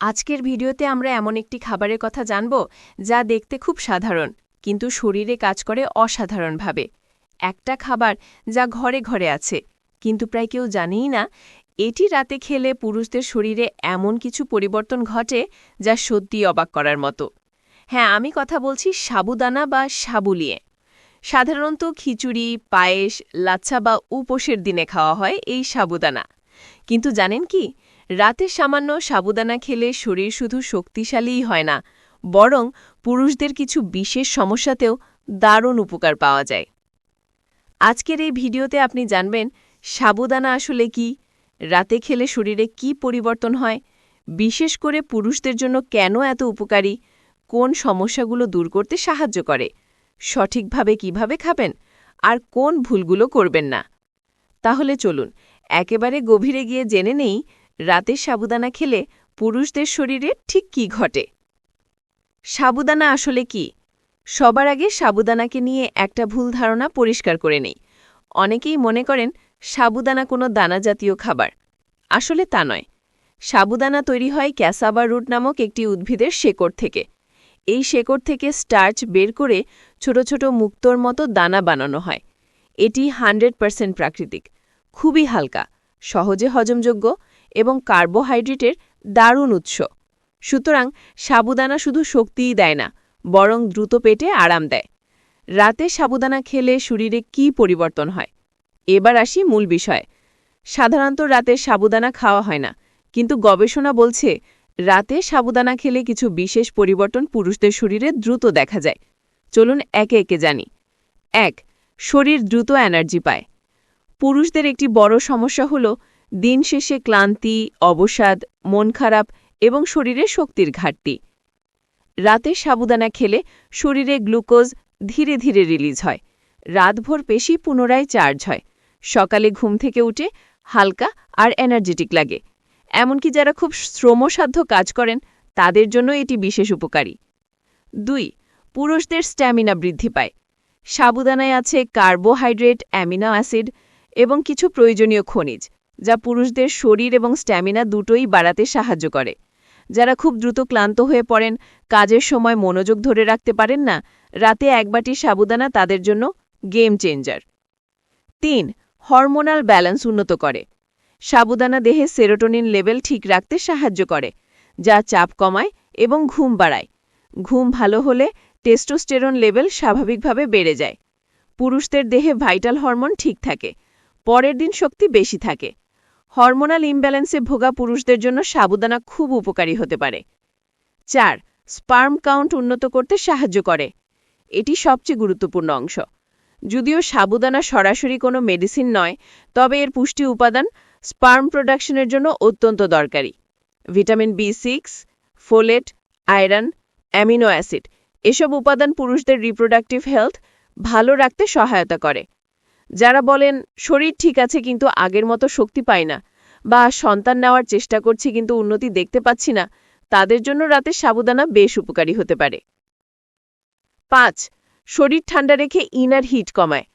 আজকের ভিডিওতে আমরা এমন একটি খাবারের কথা জানব যা দেখতে খুব সাধারণ, কিন্তু শরীরে কাজ করে অসাধারণভাবে। একটা খাবার যা ঘরে ঘরে আছে, কিন্তু প্রায় কেউ জানেই না, এটি রাতে খেলে পুরুষদের শরীরে এমন কিছু পরিবর্তন ঘটে যা সত্যি অবাক করার মতো। হ্যাঁ আমি কথা বলছি সাবুদানা বা সাবুলিয়ে সাধারণত খিচুড়ি, পায়েস, লাচ্ছা বা উপোসের দিনে খাওয়া হয় এই সাবুদানা। কিন্তু জানেন কি? রাতে সামান্য সাবুদানা খেলে শরীর শুধু শক্তিশালীই হয় না, বরং পুরুষদের কিছু বিশেষ সমস্যাতেও দারুণ উপকার পাওয়া যায়। আজকের এই ভিডিওতে আপনি জানবেন, সাবুদানা আসলে কি, রাতে খেলে শরীরে কি পরিবর্তন হয়, বিশেষ করে পুরুষদের জন্য কেন এত উপকারী, কোন সমস্যাগুলো দূর করতে সাহায্য করে, সঠিকভাবে কীভাবে খাবেন, আর কোন ভুলগুলো করবেন না। তাহলে চলুন, একেবারে গভীরে গিয়ে জেনে নেই রাতের সাবুদানা খেলে পুরুষদের শরীরে ঠিক কি ঘটে? সাবুদানা আসলে কি? সবার আগে সাবুদানাকে নিয়ে একটা ভুল ধারণা পরিষ্কার করে নেই। অনেকেই মনে করেন সাবুদানা কোনো দানা জাতীয় খাবার। আসলে তা নয়। সাবুদানা তৈরি হয় ক্যাসাবা রুট নামক একটি উদ্ভিদের শেকড় থেকে। এই শেকড় থেকে স্টার্চ বের করে ছোট ছোট মুক্তোর মতো দানা বানানো হয়। এটি হান্ড্রেড পার্সেন্ট প্রাকৃতিক। খুবই হালকা, সহজে হজমযোগ্য এবং কার্বোহাইড্রেটের দারুণ উৎস। সুতরাং সাবুদানা শুধু শক্তিই দেয় না, বরং দ্রুত পেটে আরাম দেয়। রাতে সাবুদানা খেলে শরীরে কি পরিবর্তন হয়? এবার আসি মূল বিষয়। সাধারণত রাতে সাবুদানা খাওয়া হয় না, কিন্তু গবেষণা বলছে রাতে সাবুদানা খেলে কিছু বিশেষ পরিবর্তন পুরুষদের শরীরে দ্রুত দেখা যায়। চলুন একে একে জানি। এক, শরীর দ্রুত এনার্জি পায়। পুরুষদের একটি বড় সমস্যা হল দিন শেষে ক্লান্তি, অবসাদ, মন খারাপ এবং শরীরে শক্তির ঘাটতি। রাতে সাবুদানা খেলে শরীরে গ্লুকোজ ধীরে ধীরে রিলিজ হয়। রাতভর পেশি পুনরায় চার্জ হয়। সকালে ঘুম থেকে উঠে হালকা আর এনার্জেটিক লাগে। এমনকি যারা খুব শ্রমসাধ্য কাজ করেন, তাদের জন্য এটি বিশেষ উপকারী। দুই, পুরুষদের স্ট্যামিনা বৃদ্ধি পায়। সাবুদানায় আছে কার্বোহাইড্রেট, অ্যামিনো অ্যাসিড এবং কিছু প্রয়োজনীয় খনিজ। যা পুরুষদের শরীর এবং স্ট্যামিনা দুটোই বাড়াতে সাহায্য করে। যারা খুব দ্রুত ক্লান্ত হয়ে পড়েন, কাজের সময় মনোযোগ ধরে রাখতে পারেন না, রাতে এক বাটি সাবুদানা তাদের জন্য গেম চেঞ্জার তিন হরমোনাল ব্যালেন্স উন্নত করে। সাবুদানা দেহে সেরোটোনিন লেভেল ঠিক রাখতে সাহায্য করে, যা চাপ কমায় এবং ঘুম বাড়ায়। ঘুম ভালো হলে টেস্টোস্টেরন লেভেল স্বাভাবিকভাবে বেড়ে যায়। পুরুষদের দেহে ভাইটাল হরমোন ঠিক থাকে। পরের দিন শক্তি বেশি থাকে। হরমোনাল ইমব্যালেন্সে ভোগা পুরুষদের জন্য সাবুদানা খুব উপকারী হতে পারে। চার, স্পার্ম কাউন্ট উন্নত করতে সাহায্য করে। এটি সবচেয়ে গুরুত্বপূর্ণ অংশ। যদিও সাবুদানা সরাসরি কোনো মেডিসিন নয়, তবে এর পুষ্টি উপাদান স্পার্ম প্রোডাকশনের জন্য অত্যন্ত দরকারি। Vitamin B six, folate, iron, amino acid, এসব উপাদান পুরুষদের রিপ্রোডাক্টিভ হেলথ ভালো রাখতে সহায়তা করে। যারা বলেন, শরীর ঠিক আছে কিন্তু আগের মতো শক্তি পাই না বা সন্তান নেওয়ার চেষ্টা করছি কিন্তু উন্নতি দেখতে পাচ্ছি না, তাদের জন্য রাতে সাবুদানা বেশ উপকারী হতে পারে। পাঁচ, শরীর ঠান্ডা রেখে ইনার হিট কমায়।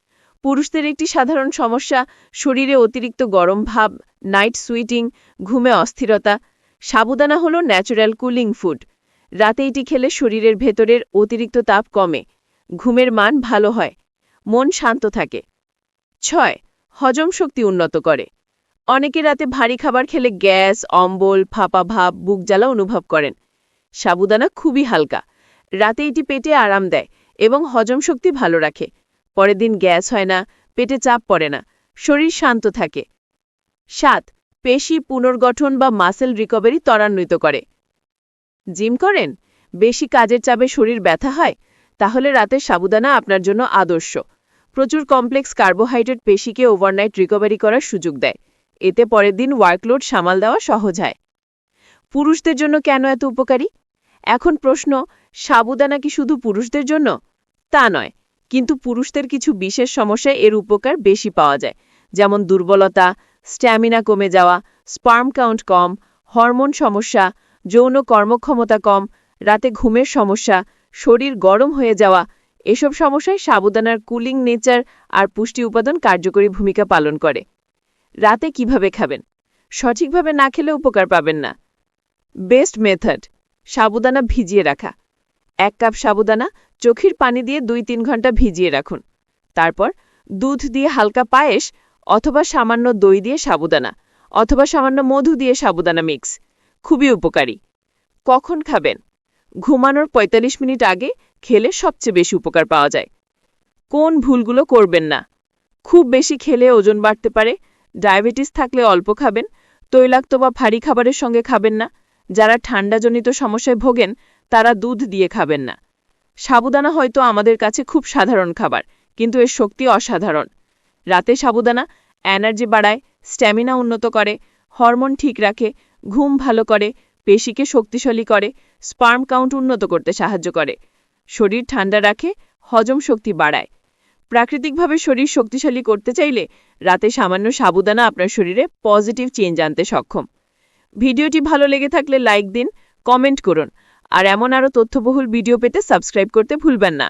পুরুষদের একটি সাধারণ সমস্যা, শরীরে অতিরিক্ত গরম ভাব নাইট সুইটিং ঘুমে অস্থিরতা। সাবুদানা হল ন্যাচারাল কুলিং ফুড রাতে এটি খেলে শরীরের ভেতরের অতিরিক্ত তাপ কমে, ঘুমের মান ভালো হয়, মন শান্ত থাকে। ছয়, হজম শক্তি উন্নত করে। অনেকে রাতে ভারী খাবার খেলে গ্যাস, অম্বল, ফাঁপা ভাব, বুক জ্বালা অনুভব করেন। সাবুদানা খুবই হালকা। রাতে এটি পেটে আরাম দেয় এবং হজম শক্তি ভালো রাখে। পরের দিন গ্যাস হয় না, পেটে চাপ পড়ে না, শরীর শান্ত থাকে। সাত, পেশি পুনর্গঠন বা মাসেল রিকভারি ত্বরান্বিত করে। জিম করেন? বেশি কাজের চাপে শরীর ব্যথা হয়? তাহলে রাতের সাবুদানা আপনার জন্য আদর্শ। প্রচুর কমপ্লেক্স কার্বোহাইড্রেট পেশিকে ওভারনাইট রিকভারি করার সুযোগ দেয়। এতে পরের দিন ওয়ার্কলোড সামাল দেওয়া সহজ হয়। পুরুষদের জন্য কেন এত উপকারী? এখন প্রশ্ন সাবুদানা কি শুধু পুরুষদের জন্য? তা নয়, কিন্তু পুরুষদের কিছু বিশেষ সমস্যায় এর উপকার বেশি পাওয়া যায়, যেমন দুর্বলতা, স্ট্যামিনা কমে যাওয়া, স্পার্ম কাউন্ট কম, হরমোন সমস্যা, যৌন কর্মক্ষমতা কম, রাতে ঘুমের সমস্যা, শরীর গরম হয়ে যাওয়া এসব সমস্যায় সাবুদানার কুলিং নেচার আর পুষ্টি উপাদান কার্যকরী ভূমিকা পালন করে। রাতে কীভাবে খাবেন? সঠিকভাবে না খেলে উপকার পাবেন না। বেস্ট মেথড, সাবুদানা ভিজিয়ে রাখা। এক কাপ সাবুদানা চোখের পানি দিয়ে দুই তিন ঘণ্টা ভিজিয়ে রাখুন। তারপর দুধ দিয়ে হালকা পায়েস অথবা সামান্য দই দিয়ে সাবুদানা অথবা সামান্য মধু দিয়ে সাবুদানা মিক্স। খুবই উপকারী। কখন খাবেন? ঘুমানোর ৪৫ মিনিট আগে খেলে সবচেয়ে বেশি উপকার পাওয়া যায়। কোন ভুলগুলো করবেন না। খুব বেশি খেলে ওজন বাড়তে পারে, ডায়াবেটিস থাকলে অল্প খাবেন, তৈলাক্ত বা ভারী খাবারের সঙ্গে খাবেন না। যারা ঠান্ডাজনিত সমস্যায় ভোগেন, তারা দুধ দিয়ে খাবেন না। সাবুদানা হয়তো আমাদের কাছে খুব সাধারণ খাবার, কিন্তু এর শক্তি অসাধারণ। রাতে সাবুদানা এনার্জি বাড়ায়, স্ট্যামিনা উন্নত করে, হরমোন ঠিক রাখে, ঘুম ভালো করে, পেশিকে শক্তিশালী করে, স্পার্ম কাউন্ট উন্নত করতে সাহায্য করে। শরীর ঠান্ডা রাখে, হজম শক্তি বাড়ায়। প্রাকৃতিকভাবে শরীর শক্তিশালী করতে চাইলে রাতে সামান্য সাবুদানা আপনার শরীরে পজিটিভ চেঞ্জ আনতে সক্ষম। ভিডিওটি ভালো লেগে থাকলে লাইক দিন, কমেন্ট করুন। আর এমন আরও তথ্যবহুল ভিডিও পেতে সাবস্ক্রাইব করতে ভুলবেন না।